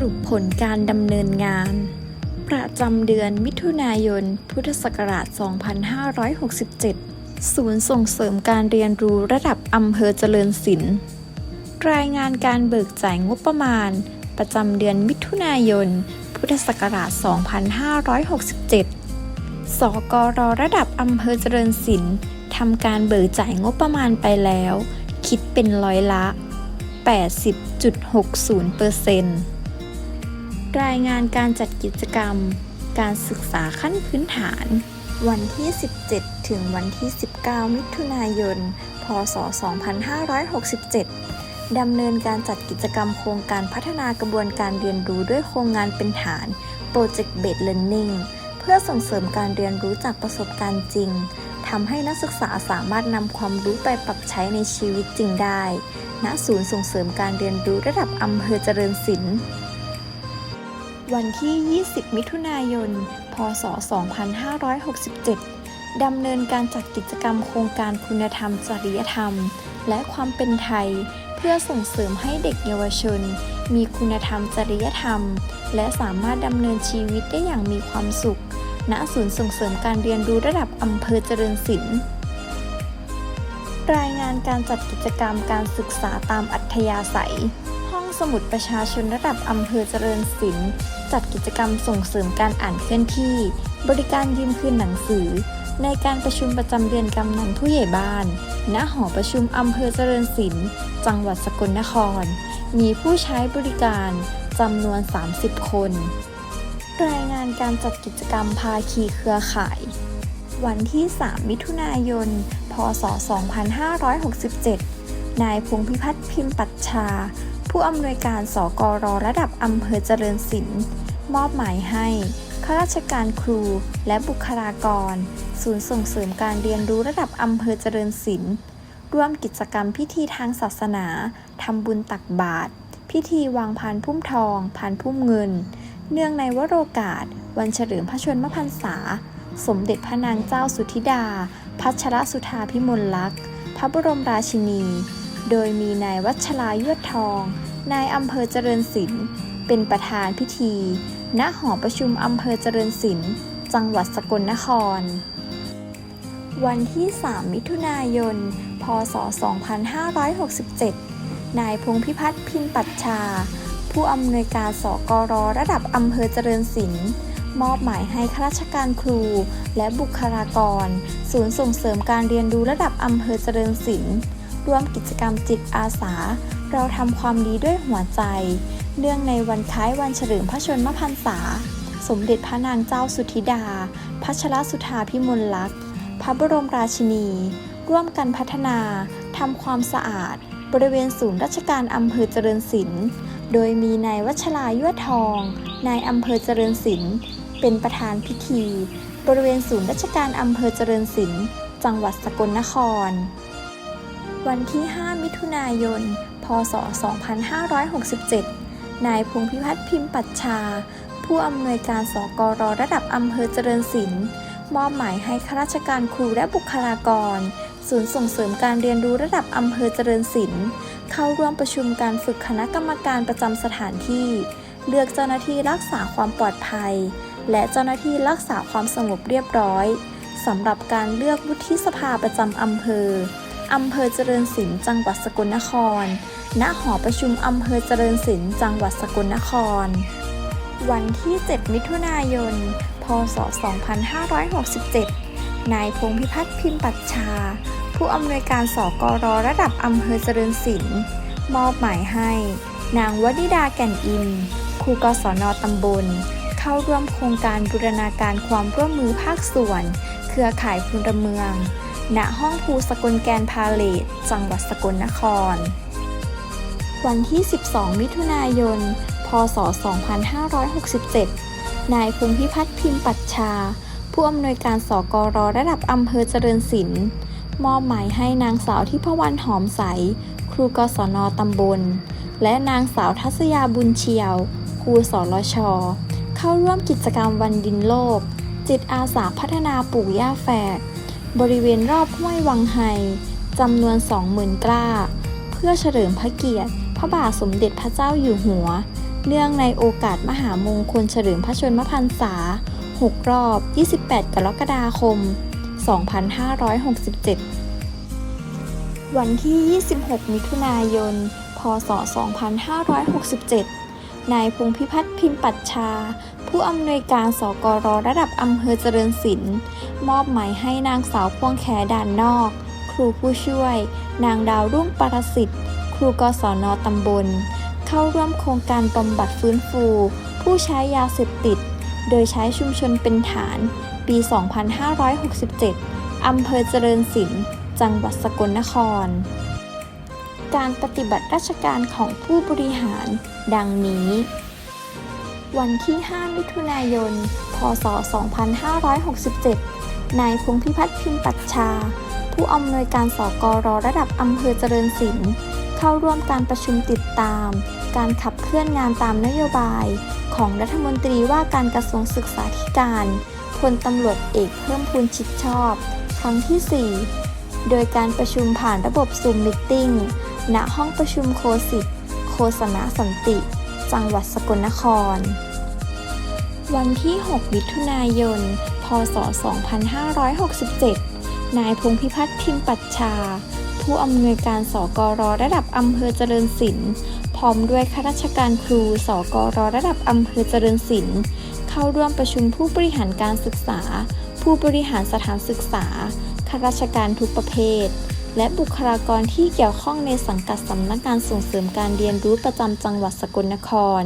รุปผลการดำเนินงาน ประจำเดือนมิถุนายน พุทธศักราช 2567 ศูนย์ส่งเสริมการเรียนรู้ระดับอำเภอเจริญศิลป์รายงานการเบิกจ่ายงบประมาณ ประจำเดือนมิถุนายน พุทธศักราช 2567 สกรระดับอำเภอเจริญศิลป์ทำการเบิกจ่ายงบประมาณไปแล้ว คิดเป็นร้อยละ 80.60%ร รายงานการจัดกิจกรรม การศึกษาขั้นพื้นฐาน วันที่ 17 ถึงวันที่ 19 มิถุนายน พศ 2567 ดำเนินการจัดกิจกรรมโครงการพัฒนากระบวนการเรียนรู้ด้วยโครงงานเป็นฐาน Project Based Learning เพื่อส่งเสริมการเรียนรู้จากประสบการณ์จริงทำให้นักศึกษาสามารถนำความรู้ไปปรับใช้ในชีวิตจริงได้ ณ ศูนย์ส่งเสริมการเรียนรู้ระดับอำเภอเจริญศิลป์ วันที่ 20 มิถุนายน พศ 2567 ดำเนินการจัดกิจกรรมโครงการคุณธรรมจริยธรรม และความเป็นไทย เพื่อส่งเสริมให้เด็กเยาวชน มีคุณธรรมจริยธรรม และสามารถดำเนินชีวิตได้อย่างมีความสุข ณ ศูนย์ส่งเสริมการเรียนรู้ระดับอำเภอเจริญศิลป์รายงานการจัดกิจกรรมการศึกษาตามอัธยาศัย สมุดประชาชนระดับอำเภอเจริญศิลป์จัดกิจกรรมส่งเสริมการอ่านเคลื่อนที่ บริการยืมคืนหนังสือ ในการประชุมประจำเดือนกำนันผู้ใหญ่บ้าน ณ หอประชุมอำเภอเจริญศิลป์จังหวัดสกลนคร มีผู้ใช้บริการจำนวน 30 คน รายงานการจัดกิจกรรมภาคีเครือข่าย วันที่ 3 มิถุนายน พศ 2567 นายพงพิพัฒน์พิมพ์ปัชชา ผู้อำนวยการสกรระดับอำเภอเจริญศิลป์มอบหมายให้ข้าราชการครูและบุคลากร ศูนย์ส่งเสริมการเรียนรู้ระดับอำเภอเจริญศิลป์ร่วมกิจกรรมพิธีทางศาสนาทำบุญตักบาตรพิธีวางพานพุ่มทองพานพุ่มเงิน เนื่องในวโรกาส วันเฉลิมพระชนมพรรษา สมเด็จพระนางเจ้าสุธิดา พัชรสุธาพิมลลักษณ์ พระบรมราชินี โดยมีนายวัชรายวดทอง นายอำเภอเจริญศิลป์เป็นประธานพิธี ณ หอประชุมอำเภอเจริญศิลป์ จังหวัดสกลนคร วันที่ 3 มิถุนายน พศ 2567 นายพงพิพัฒน์พิมปัชชา ผู้อำนวยการสกรระดับอำเภอเจริญศิลป์มอบหมายให้ข้าราชการครู และบุคลากร ศูนย์ส่งเสริมการเรียนรู้ระดับอำเภอเจริญศิลป์ ร่วมกิจกรรมจิตอาสา เราทำความดีด้วยหัวใจ เนื่องในวันคล้ายวันเฉลิมพระชนมพรรษา สมเด็จพระนางเจ้าสุธิดา พัชรสุธาพิมลลักษณ์ พระบรมราชินี ร่วมกันพัฒนา ทำความสะอาด บริเวณศูนย์ราชการอำเภอเจริญศิลป์ โดยมีนายวัชรายวดทอง นายอำเภอเจริญศิลป์ เป็นประธานพิธี บริเวณศูนย์ราชการอำเภอเจริญศิลป์ จังหวัดสกลนคร วันที่ 5 มิถุนายน พศ 2567 นายพงพิพัฒน์พิมพ์ปัชชา ผู้อำนวยการสกรระดับอำเภอเจริญศิลป์มอบหมายให้ข้าราชการครูและบุคลากร ศูนย์ส่งเสริมการเรียนรู้ระดับอำเภอเจริญศิลป์เข้าร่วมประชุมการฝึกคณะกรรมการประจำสถานที่ เลือกเจ้าหน้าที่รักษาความปลอดภัย และเจ้าหน้าที่รักษาความสงบเรียบร้อยสำหรับการเลือกวุฒิสภาประจำอำเภอ อำเภอเจริญศิลป์จังหวัดสกลนคร ณ หอประชุมอำเภอเจริญศิลป์จังหวัดสกลนคร วันที่ 7 มิถุนายน พศ 2567 นายพงพิพัฒน์พิมพ์ปัชชา ผู้อำนวยการสกรระดับอำเภอเจริญศิลป์มอบหมายให้ นางวนิดาแก่นอินครูกศนตำบล เข้าร่วมโครงการบูรณาการความร่วมมือภาคส่วน เครือข่ายพลเมือง ณห้องภูสกลแกนพาเลตจังหวัดสกลนคร วันที่ 12 มิถุนายน พศ 2567 นายพงพิพัฒน์พิมพ์ปัชชา ผู้อำนวยการสกรระดับอำเภอเจริญศิลป์มอบหมายให้นางสาวทิพวรรณหอมใส ครูกศนตำบล และนางสาวทัศยาบุญเชียว ครูสรช เข้าร่วมกิจกรรมวันดินโลก จิตอาสาพัฒนาปลูกหญ้าแฝก บริเวณรอบห้วยวังไฮจำนวน 20,000 กล้า เพื่อเฉลิมพระเกียรติ พระบาทสมเด็จพระเจ้าอยู่หัว เนื่องในโอกาสมหามงคลเฉลิมพระชนมพรรษา 6 รอบ 28 กรกฎาคม 2567 วันที่ 26 มิถุนายน พศ 2567 นายพงพิพัฒน์พิมพ์ปัชชา ผู้อำนวยการสกรระดับอำเภอเจริญศิลป์มอบหมายให้นางสาวพวงแขด่านนอก ครูผู้ช่วย นางดาวรุ่งปรสิทธิ์ ครูกศนตำบล เข้าร่วมโครงการบำบัดฟื้นฟู ผู้ใช้ยาเสพติด โดยใช้ชุมชนเป็นฐาน ปี 2567 อำเภอเจริญศิลป์ จังหวัดสกลนคร การปฏิบัติราชการของผู้บริหาร ดังนี้ วันที่ 5 มิถุนายน พศ 2567 นายพงพิพัฒน์พิมปัชชา ผู้อำนวยการสกรระดับอำเภอเจริญศิลป์เข้าร่วมการประชุมติดตาม การขับเคลื่อนงานตามนโยบาย ของรัฐมนตรีว่าการกระทรวงศึกษาธิการพลตำรวจเอกเพิ่มพูนชิดชอบ ครั้งที่ 4 โดยการประชุมผ่านระบบซูมมิทติ้งณห้องประชุมโคสิตโฆษณาสันติ จังหวัดสกลนคร วันที่ 6 มิถุนายน พศ 2567 นายพงพิพัฒน์พิมพ์ปัชชา ผู้อำนวยการสกรระดับอำเภอเจริญศิลป์พร้อมด้วยข้าราชการครูสกรระดับอำเภอเจริญศิลป์เข้าร่วมประชุมผู้บริหารการศึกษา ผู้บริหารสถานศึกษาข้าราชการทุกประเภท และบุคลากรที่เกี่ยวข้องในสังกัดสำนักงานส่งเสริมการเรียนรู้ประจำจังหวัดสกลนคร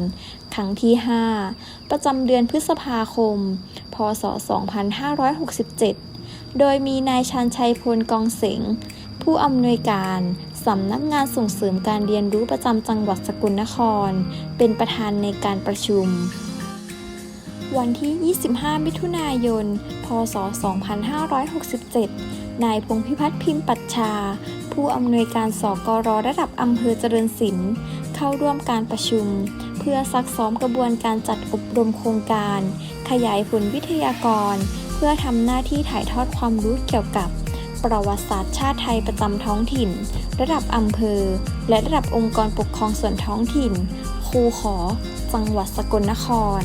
ครั้งที่ 5 ประจำเดือนพฤษภาคม พศ 2567 โดยมีนายชาญชัยพลกองเสงผู้อำนวยการสำนักงานส่งเสริมการเรียนรู้ประจำจังหวัดสกลนคร เป็นประธานในการประชุม วันที่ 25 มิถุนายน พศ 2567 นายพงพิพัฒน์พิมพ์ปัชชา ผู้อำนวยการสกรระดับอำเภอเจริญศิลป์เข้าร่วมการประชุม เพื่อซักซ้อมกระบวนการจัดอบรมโครงการ ขยายผลวิทยากร เพื่อทำหน้าที่ถ่ายทอดความรู้เกี่ยวกับประวัติศาสตร์ชาติไทยประจำท้องถิ่น ระดับอำเภอ และระดับองค์กรปกครองส่วนท้องถิ่นครูขอ จังหวัดสกลนคร